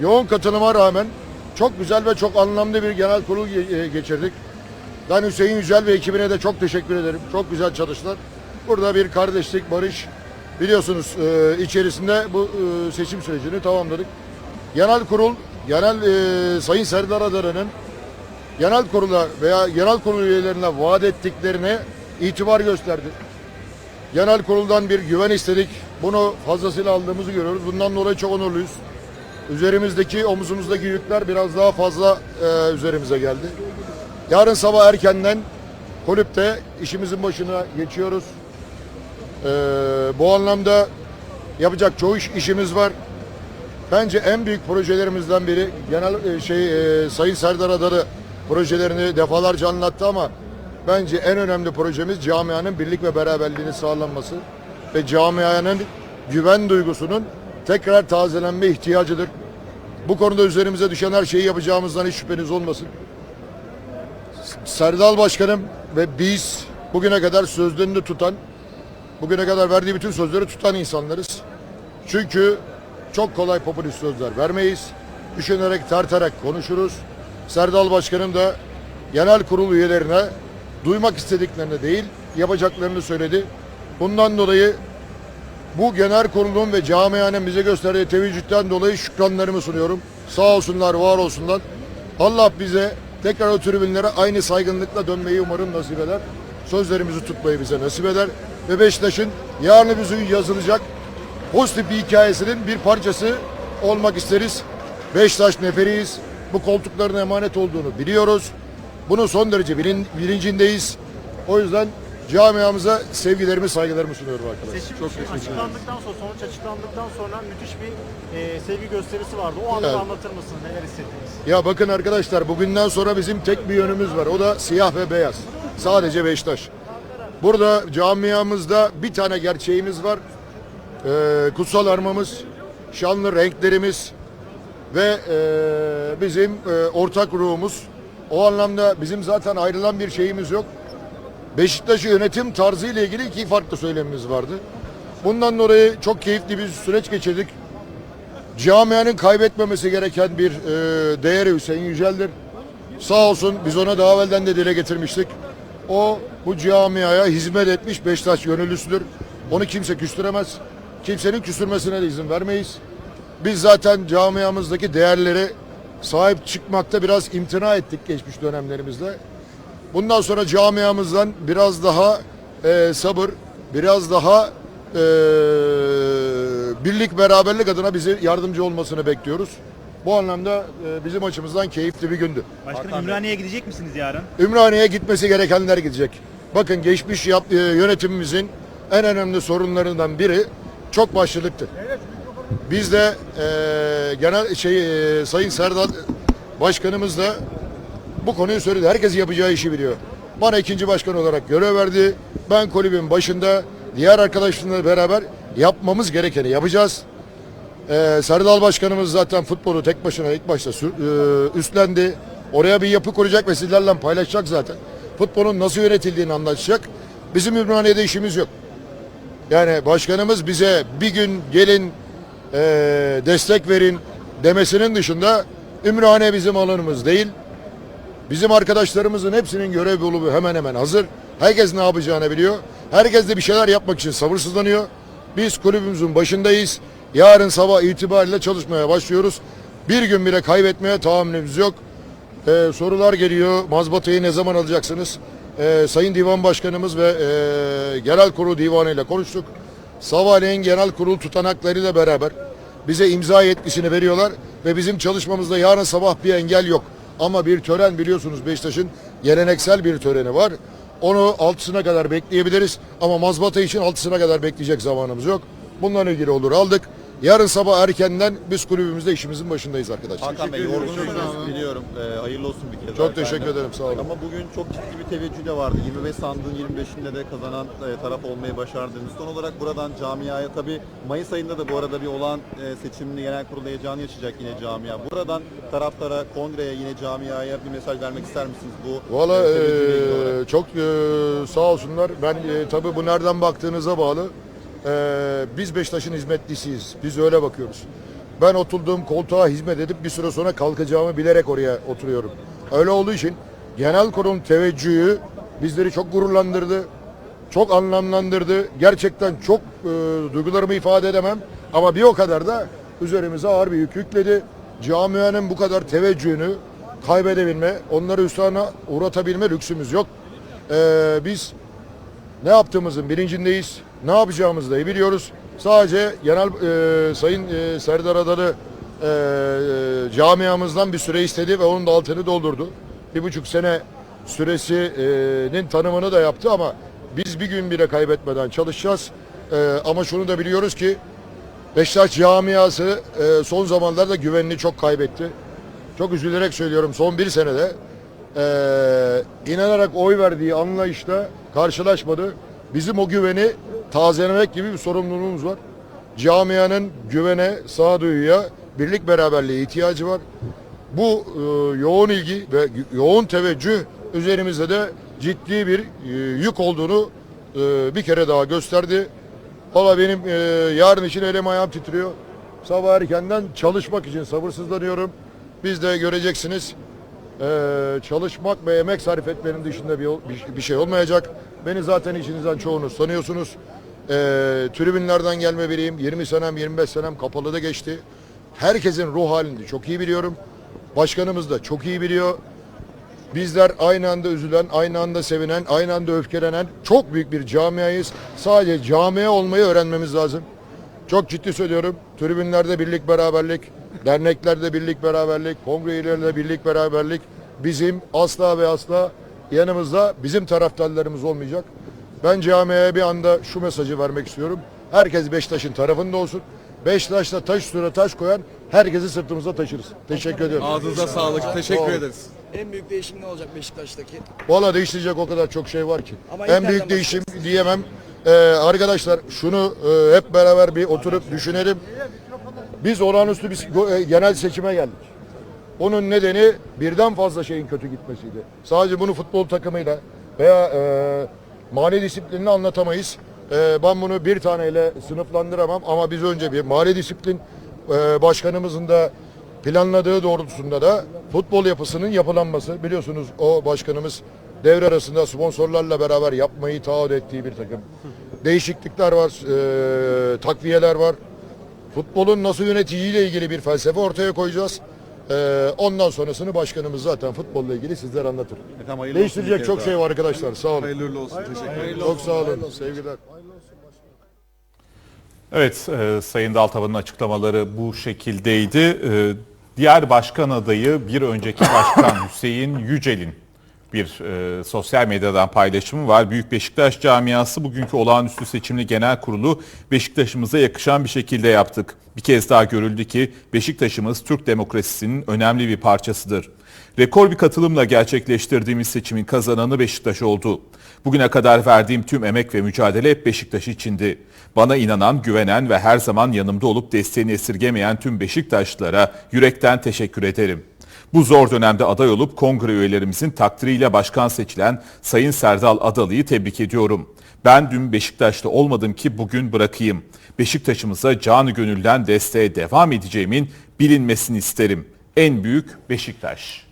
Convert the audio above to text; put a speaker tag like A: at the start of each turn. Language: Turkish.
A: yoğun katılıma rağmen çok güzel ve çok anlamlı bir genel kurul e, geçirdik. Ben Hüseyin Yücel ve ekibine de çok teşekkür ederim. Çok güzel çalıştılar. Burada bir kardeşlik, barış biliyorsunuz e, içerisinde bu e, seçim sürecini tamamladık. Genel kurul, genel Sayın Serdar Adaran'ın genel kurula veya genel kurul üyelerine vaat ettiklerine itibar gösterdi. Genel kuruldan bir güven istedik. Bunu fazlasıyla aldığımızı görüyoruz. Bundan dolayı çok onurluyuz. Üzerimizdeki, omuzumuzdaki yükler biraz daha fazla e, üzerimize geldi. Yarın sabah erkenden kulüpte işimizin başına geçiyoruz. E, bu anlamda yapacak çoğu iş, işimiz var. Bence en büyük projelerimizden biri genel e, şey e, Sayın Serdar Adarı projelerini defalarca anlattı ama bence en önemli projemiz camianın birlik ve beraberliğini sağlanması ve camianın güven duygusunun tekrar tazelenme ihtiyacıdır. Bu konuda üzerimize düşen her şeyi yapacağımızdan hiç şüpheniz olmasın. Serdal Başkanım ve biz bugüne kadar sözlerini tutan, bugüne kadar verdiği bütün sözleri tutan insanlarız. Çünkü çok kolay popülist sözler vermeyiz. Düşünerek, tartarak konuşuruz. Serdal Başkanım da genel kurul üyelerine duymak istediklerini değil, yapacaklarını söyledi. Bundan dolayı bu genel kurulun ve camianın bize gösterdiği teveccühten dolayı şükranlarımı sunuyorum. Sağ olsunlar, var olsunlar. Allah bize tekrar o tribünlere aynı saygınlıkla dönmeyi umarım nasip eder. Sözlerimizi tutmayı bize nasip eder. Ve Beşiktaş'ın yarın bizim yazılacak pozitif bir hikayesinin bir parçası olmak isteriz. Beşiktaş neferiyiz. Bu koltukların emanet olduğunu biliyoruz. Bunun son derece bilin, bilincindeyiz. O yüzden camiamıza sevgilerimi, saygılarımı sunuyorum arkadaşlar.
B: Seçim
A: Çok teşekkür
B: açıklandıktan sonra, sonuç açıklandıktan sonra müthiş bir e, sevgi gösterisi vardı. O anı
A: Evet.
B: anlatır mısınız? Neler hissettiniz?
A: Ya bakın arkadaşlar bugünden sonra bizim tek bir yönümüz var. O da siyah ve beyaz. Sadece Beşiktaş. Burada camiamızda bir tane gerçeğimiz var. Ee, kutsal armamız, şanlı renklerimiz ve e, bizim e, ortak ruhumuz. O anlamda bizim zaten ayrılan bir şeyimiz yok. Beşiktaş'ı yönetim tarzı ile ilgili iki farklı söylemimiz vardı. Bundan dolayı çok keyifli bir süreç geçirdik. Camianın kaybetmemesi gereken bir e, değeri Hüseyin Yücel'dir. Sağ olsun biz ona daha evvelden de dile getirmiştik. O bu camiaya hizmet etmiş Beşiktaş gönüllüsüdür. Onu kimse küstüremez. Kimsenin küstürmesine de izin vermeyiz. Biz zaten camiamızdaki değerlere sahip çıkmakta biraz imtina ettik geçmiş dönemlerimizde. Bundan sonra camiamızdan biraz daha e, sabır, biraz daha e, birlik beraberlik adına bize yardımcı olmasını bekliyoruz. Bu anlamda e, bizim açımızdan keyifli bir gündü.
C: Başkanım Ümraniye'ye gidecek misiniz yarın?
A: Ümraniye'ye gitmesi gerekenler gidecek. Bakın geçmiş yap, e, yönetimimizin en önemli sorunlarından biri çok başlılıktı. Biz de e, genel şey e, Sayın Serdar Başkanımız da bu konuyu söyledi. Herkes yapacağı işi biliyor. Bana ikinci başkan olarak görev verdi. Ben kulübün başında diğer arkadaşlarımla beraber yapmamız gerekeni yapacağız. Ee, Serdal Başkanımız zaten futbolu tek başına ilk başta e, üstlendi. Oraya bir yapı kuracak ve sizlerle paylaşacak zaten. Futbolun nasıl yönetildiğini anlatacak. Bizim Ümraniye'de işimiz yok. Yani başkanımız bize bir gün gelin e, destek verin demesinin dışında Ümraniye bizim alanımız değil. Bizim arkadaşlarımızın hepsinin görev yolu hemen hemen hazır. Herkes ne yapacağını biliyor. Herkes de bir şeyler yapmak için sabırsızlanıyor. Biz kulübümüzün başındayız. Yarın sabah itibariyle çalışmaya başlıyoruz. Bir gün bile kaybetmeye tahammülümüz yok. Ee, sorular geliyor. Mazbatayı ne zaman alacaksınız? Ee, Sayın Divan Başkanımız ve e, Genel Kurulu Divanı ile konuştuk. Sabahleyin Genel Kurul tutanaklarıyla beraber bize imza yetkisini veriyorlar ve bizim çalışmamızda yarın sabah bir engel yok. Ama bir tören biliyorsunuz Beşiktaş'ın geleneksel bir töreni var. Onu altısına kadar bekleyebiliriz ama mazbata için altısına kadar bekleyecek zamanımız yok. Bununla ilgili olur aldık. Yarın sabah erkenden biz kulübümüzde işimizin başındayız arkadaşlar.
D: Hakan Bey yorgunsunuz biliyorum. Ee, hayırlı olsun bir kez.
A: Çok teşekkür
D: efendim.
A: ederim, sağ olun.
D: Ama bugün çok ciddi bir teveccüh de vardı. 25 sandığın 25'inde de kazanan e, taraf olmayı başardınız. Son olarak buradan camiaya tabi Mayıs ayında da bu arada bir olan e, seçimli genel kurul heyecanı yaşayacak yine camia. Buradan taraftara, kongreye yine camiaya bir mesaj vermek ister misiniz bu
A: Valla
D: e, olarak?
A: çok eee, sağ olsunlar. Ben eee, tabii bu nereden baktığınıza bağlı. Eee, biz Beşiktaş'ın hizmetlisiyiz. Biz öyle bakıyoruz. Ben oturduğum koltuğa hizmet edip bir süre sonra kalkacağımı bilerek oraya oturuyorum. Öyle olduğu için genel kurulun teveccühü bizleri çok gururlandırdı. Çok anlamlandırdı. Gerçekten çok e, duygularımı ifade edemem. Ama bir o kadar da üzerimize ağır bir yük yükledi. Camianın bu kadar teveccühünü kaybedebilme, onları hüsrana uğratabilme lüksümüz yok. E, biz ne yaptığımızın bilincindeyiz. Ne yapacağımızı da iyi biliyoruz. Sadece genel e, Sayın e, Serdar Adalı e, e, camiamızdan bir süre istedi ve onun da altını doldurdu. Bir buçuk sene süresinin tanımını da yaptı ama biz bir gün bile kaybetmeden çalışacağız. E, ama şunu da biliyoruz ki Beşiktaş camiası e, son zamanlarda güvenini çok kaybetti. Çok üzülerek söylüyorum son bir senede e, inanarak oy verdiği anlayışla karşılaşmadı. Bizim o güveni tazelemek gibi bir sorumluluğumuz var. Camianın güvene, sağduyuya, birlik beraberliğe ihtiyacı var. Bu e, yoğun ilgi ve yoğun teveccüh üzerimizde de ciddi bir e, yük olduğunu e, bir kere daha gösterdi. Valla benim e, yarın için elim ayağım titriyor. Sabah erkenden çalışmak için sabırsızlanıyorum. Biz de göreceksiniz e, çalışmak ve emek sarf etmenin dışında bir, bir, bir şey olmayacak. Beni zaten içinizden çoğunuz tanıyorsunuz. E, tribünlerden gelme biriyim. 20 senem 25 senem kapalıda geçti. Herkesin ruh halini çok iyi biliyorum. Başkanımız da çok iyi biliyor. Bizler aynı anda üzülen, aynı anda sevinen, aynı anda öfkelenen çok büyük bir camiayız. Sadece camia olmayı öğrenmemiz lazım. Çok ciddi söylüyorum. Tribünlerde birlik beraberlik, derneklerde birlik beraberlik, kongrelerinde birlik beraberlik bizim asla ve asla yanımızda bizim taraftarlarımız olmayacak. Ben camiaya bir anda şu mesajı vermek istiyorum. Herkes Beşiktaş'ın tarafında olsun. Beşiktaş'ta taş üstüne taş koyan herkesi sırtımızda taşırız. Teşekkür ediyorum.
E: Ağzınıza sağlık. Teşekkür ederiz.
F: En büyük değişim ne olacak Beşiktaş'taki?
A: Valla değiştirecek o kadar çok şey var ki.
F: Ama
A: en büyük değişim diyemem. Ee, arkadaşlar şunu e, hep beraber bir oturup düşünelim. Biz olağanüstü bir e, genel seçime geldik. Onun nedeni birden fazla şeyin kötü gitmesiydi. Sadece bunu futbol takımıyla veya e, mali disiplinini anlatamayız. E, ben bunu bir taneyle sınıflandıramam ama biz önce bir mali disiplin e, başkanımızın da planladığı doğrultusunda da futbol yapısının yapılanması. Biliyorsunuz o başkanımız devre arasında sponsorlarla beraber yapmayı taahhüt ettiği bir takım. Değişiklikler var, e, takviyeler var. Futbolun nasıl yöneticiyle ilgili bir felsefe ortaya koyacağız. Ee, ondan sonrasını başkanımız zaten futbolla ilgili sizler anlatır.
D: Hayırlı olsun
A: Değiştirecek çok şey var arkadaşlar. Sağ olun.
E: Hayırlı olsun. Teşekkür ederim.
A: Çok sağ olun. Sevgiler.
G: Evet, e, Sayın Daltavan'ın açıklamaları bu şekildeydi. E, diğer başkan adayı bir önceki başkan Hüseyin Yücel'in bir e, sosyal medyadan paylaşımı var. Büyük Beşiktaş camiası bugünkü olağanüstü seçimli genel kurulu Beşiktaş'ımıza yakışan bir şekilde yaptık. Bir kez daha görüldü ki Beşiktaş'ımız Türk demokrasisinin önemli bir parçasıdır. Rekor bir katılımla gerçekleştirdiğimiz seçimin kazananı Beşiktaş oldu. Bugüne kadar verdiğim tüm emek ve mücadele hep Beşiktaş içindi. Bana inanan, güvenen ve her zaman yanımda olup desteğini esirgemeyen tüm Beşiktaşlılara yürekten teşekkür ederim. Bu zor dönemde aday olup kongre üyelerimizin takdiriyle başkan seçilen Sayın Serdal Adalı'yı tebrik ediyorum. Ben dün Beşiktaş'ta olmadım ki bugün bırakayım. Beşiktaş'ımıza canı gönülden desteğe devam edeceğimin bilinmesini isterim. En büyük Beşiktaş.